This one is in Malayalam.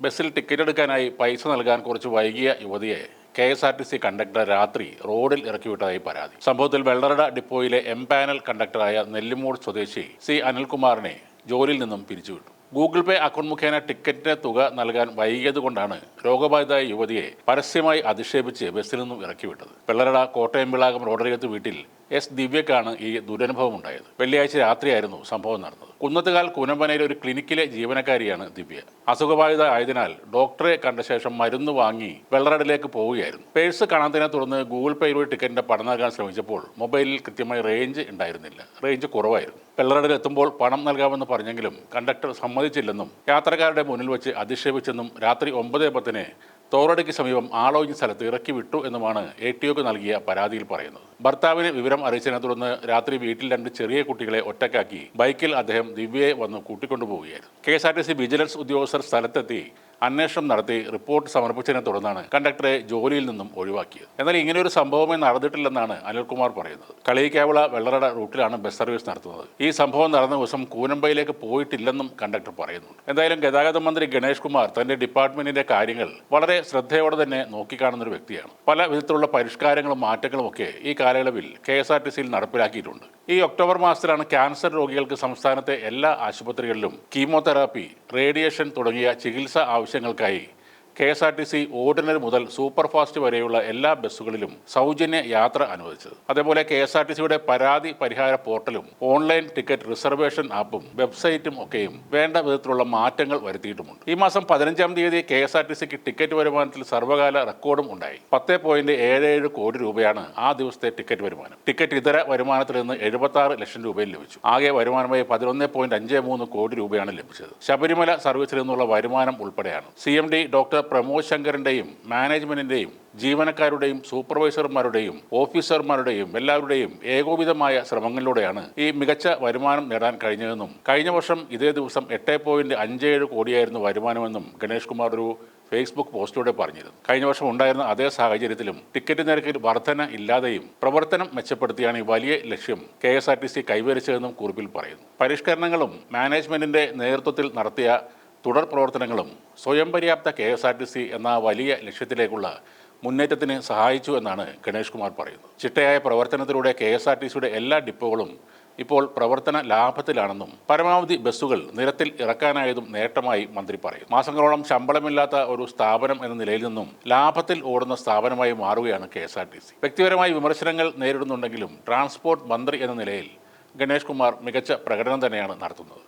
ബസ്സിൽ ടിക്കറ്റ് എടുക്കാനായി പൈസ നൽകാൻ കുറച്ച് വൈകിയ യുവതിയെ K S R T C conductor രാത്രി റോഡിൽ ഇറക്കിവിട്ടതായി പരാതി. സംഭവത്തിൽ വെള്ളറട ഡിപ്പോയിലെ എം പാനൽ കണ്ടക്ടറായ നെല്ലിമൂട് സ്വദേശി സി അനിൽകുമാറിനെ ജോലിയിൽ നിന്നും പിരിച്ചുവിട്ടു. ഗൂഗിൾ പേ അക്കൗണ്ട് മുഖേന ടിക്കറ്റിന് തുക നൽകാൻ വൈകിയതുകൊണ്ടാണ് രോഗബാധിതയായ യുവതിയെ പരസ്യമായി അധിക്ഷേപിച്ച് ബസ്സിൽ നിന്നും ഇറക്കിവിട്ടത് വെള്ളറട കോട്ടയം വിളാകം റോഡരികത്ത് വീട്ടിൽ എസ് ദിവ്യക്കാണ് ഈ ദുരനുഭവം ഉണ്ടായത് വെള്ളിയാഴ്ച രാത്രിയായിരുന്നു സംഭവം നടന്നത്. കുന്നത്തുകാൽ കുനമ്പനയിലെ ഒരു ക്ലിനിക്കിലെ ജീവനക്കാരിയാണ് ദിവ്യ. അസുഖബാധിത ആയതിനാൽ ഡോക്ടറെ കണ്ട ശേഷം മരുന്ന് വാങ്ങി വെള്ളറടിലേക്ക് പോവുകയായിരുന്നു. പേഴ്സ് കാണാത്തതിനെ തുടർന്ന് ഗൂഗിൾ പേയിലൂടെ ടിക്കറ്റിന്റെ പണം നൽകാൻ ശ്രമിച്ചപ്പോൾ മൊബൈലിൽ കൃത്യമായി റേഞ്ച് ഉണ്ടായിരുന്നില്ല. റേഞ്ച് കുറവായിരുന്നു. വെള്ളറടിൽ എത്തുമ്പോൾ പണം നൽകാമെന്ന് പറഞ്ഞെങ്കിലും കണ്ടക്ടർ സമ്മതിച്ചില്ലെന്നും യാത്രക്കാരുടെ മുന്നിൽ വെച്ച് അധിക്ഷേപിച്ചെന്നും രാത്രി ഒമ്പത് പത്തിന് തോറടിക്ക് സമീപം ആളൊഴിഞ്ഞ സ്ഥലത്ത് ഇറക്കി വിട്ടു എന്നുമാണ് എ ടി ഒക്ക് നൽകിയ പരാതിയിൽ പറയുന്നത്. ഭർത്താവിന് വിവരം അറിയിച്ചതിനെ തുടർന്ന് രാത്രി വീട്ടിൽ രണ്ട് ചെറിയ കുട്ടികളെ ഒറ്റക്കാക്കി ബൈക്കിൽ അദ്ദേഹം ദിവ്യയെ വന്ന് കൂട്ടിക്കൊണ്ടുപോവുകയായിരുന്നു. K S R T C vigilance ഉദ്യോഗസ്ഥർ സ്ഥലത്തെത്തി അന്വേഷണം നടത്തി റിപ്പോർട്ട് സമർപ്പിച്ചതിനെ തുടർന്നാണ് കണ്ടക്ടറെ ജോലിയിൽ നിന്നും ഒഴിവാക്കിയത്. എന്നാൽ ഇങ്ങനെ ഒരു സംഭവമേ നടന്നിട്ടില്ലെന്നാണ് അനിൽകുമാർ പറയുന്നത്. കളിയിക്കാവിള വെള്ളറട റൂട്ടിലാണ് ബസ് സർവീസ് നടത്തുന്നത്. ഈ സംഭവം നടന്ന ദിവസം കൂനമ്പയിലേക്ക് പോയിട്ടില്ലെന്നും കണ്ടക്ടർ പറയുന്നുണ്ട്. എന്തായാലും ഗതാഗത മന്ത്രി ഗണേഷ് കുമാർ തന്റെ ഡിപ്പാർട്ട്മെന്റിന്റെ കാര്യങ്ങൾ വളരെ ശ്രദ്ധയോടെ തന്നെ നോക്കിക്കാണുന്ന ഒരു വ്യക്തിയാണ്. പല വിധത്തിലുള്ള പരിഷ്കാരങ്ങളും മാറ്റങ്ങളും ഒക്കെ ഈ കാലയളവിൽ കെ എസ് ആർ ടി സിയിൽ നടപ്പിലാക്കിയിട്ടുണ്ട്. ഈ ഒക്ടോബർ മാസത്തിലാണ് ക്യാൻസർ രോഗികൾക്ക് സംസ്ഥാനത്തെ എല്ലാ ആശുപത്രികളിലും കീമോതെറാപ്പി റേഡിയേഷൻ തുടങ്ങിയ ചികിത്സ ആവശ്യങ്ങൾക്കായി K S R T C ordinary മുതൽ സൂപ്പർ ഫാസ്റ്റ് വരെയുള്ള എല്ലാ ബസ്സുകളിലും സൗജന്യ യാത്ര അനുവദിച്ചത്. അതേപോലെ കെ എസ് ആർ ടി സിയുടെ പരാതി പരിഹാര പോർട്ടലും ഓൺലൈൻ ടിക്കറ്റ് റിസർവേഷൻ ആപ്പും വെബ്സൈറ്റും ഒക്കെയും വേണ്ട വിധത്തിലുള്ള മാറ്റങ്ങൾ വരുത്തിയിട്ടുമുണ്ട്. ഈ മാസം പതിനഞ്ചാം തീയതി കെ എസ് ആർ ടി സിക്ക് ടിക്കറ്റ് വരുമാനത്തിൽ സർവകാല റെക്കോർഡും ഉണ്ടായി. പത്ത് പോയിന്റ് ഏഴ് ഏഴ് കോടി രൂപയാണ് ആ ദിവസത്തെ ടിക്കറ്റ് വരുമാനം. ടിക്കറ്റ് ഇതര വരുമാനത്തിൽ നിന്ന് എഴുപത്തി ആറ് ലക്ഷം രൂപയിൽ ലഭിച്ചു. ആകെ വരുമാനമായി പതിനൊന്ന് പോയിന്റ് അഞ്ച് മൂന്ന് കോടി രൂപയാണ് ലഭിച്ചത്. ശബരിമല സർവീസിൽ നിന്നുള്ള വരുമാനം ഉൾപ്പെടെയാണ്. C M D doctor Pramod ശങ്കറിന്റെയും മാനേജ്മെന്റിന്റെയും ജീവനക്കാരുടെയും സൂപ്പർവൈസർമാരുടെയും ഓഫീസർമാരുടെയും എല്ലാവരുടെയും ഏകോപിതമായ ശ്രമങ്ങളിലൂടെയാണ് ഈ മികച്ച വരുമാനം നേടാൻ കഴിഞ്ഞതെന്നും കഴിഞ്ഞ വർഷം ഇതേ ദിവസം എട്ട് പോയിന്റ് അഞ്ച് ഏഴ് കോടിയായിരുന്നു വരുമാനമെന്നും ഗണേഷ് കുമാർ ഒരു ഫേസ്ബുക്ക് പോസ്റ്റിലൂടെ പറഞ്ഞിരുന്നു. കഴിഞ്ഞ വർഷം ഉണ്ടായിരുന്ന അതേ സാഹചര്യത്തിലും ടിക്കറ്റ് നിരക്കിൽ വർധന ഇല്ലാതെയും പ്രവർത്തനം മെച്ചപ്പെടുത്തിയാണ് ഈ വലിയ ലക്ഷ്യം K S R T C കൈവരിച്ചതെന്നും കുറിപ്പിൽ പറയുന്നു. പരിഷ്കരണങ്ങളും മാനേജ്മെന്റിന്റെ നേതൃത്വത്തിൽ നടത്തിയ തുടർ പ്രവർത്തനങ്ങളും സ്വയം പര്യാപ്ത K S R T C എന്ന വലിയ ലക്ഷ്യത്തിലേക്കുള്ള മുന്നേറ്റത്തിന് സഹായിച്ചു എന്നാണ് ഗണേഷ് കുമാർ പറയുന്നത്. ചിട്ടയായ പ്രവർത്തനത്തിലൂടെ കെ എസ് ആർ ടി സിയുടെ എല്ലാ ഡിപ്പോകളും ഇപ്പോൾ പ്രവർത്തന ലാഭത്തിലാണെന്നും പരമാവധി ബസ്സുകൾ നിരത്തിൽ ഇറക്കാനായതും നേട്ടമായി മന്ത്രി പറയും മാസങ്ങളോളം ശമ്പളമില്ലാത്ത ഒരു സ്ഥാപനം എന്ന നിലയിൽ നിന്നും ലാഭത്തിൽ ഓടുന്ന സ്ഥാപനമായി മാറുകയാണ് K S R T C. വ്യക്തിപരമായി വിമർശനങ്ങൾ നേരിടുന്നുണ്ടെങ്കിലും ട്രാൻസ്പോർട്ട് മന്ത്രി എന്ന നിലയിൽ ഗണേഷ് കുമാർ മികച്ച പ്രകടനം തന്നെയാണ് നടത്തുന്നത്.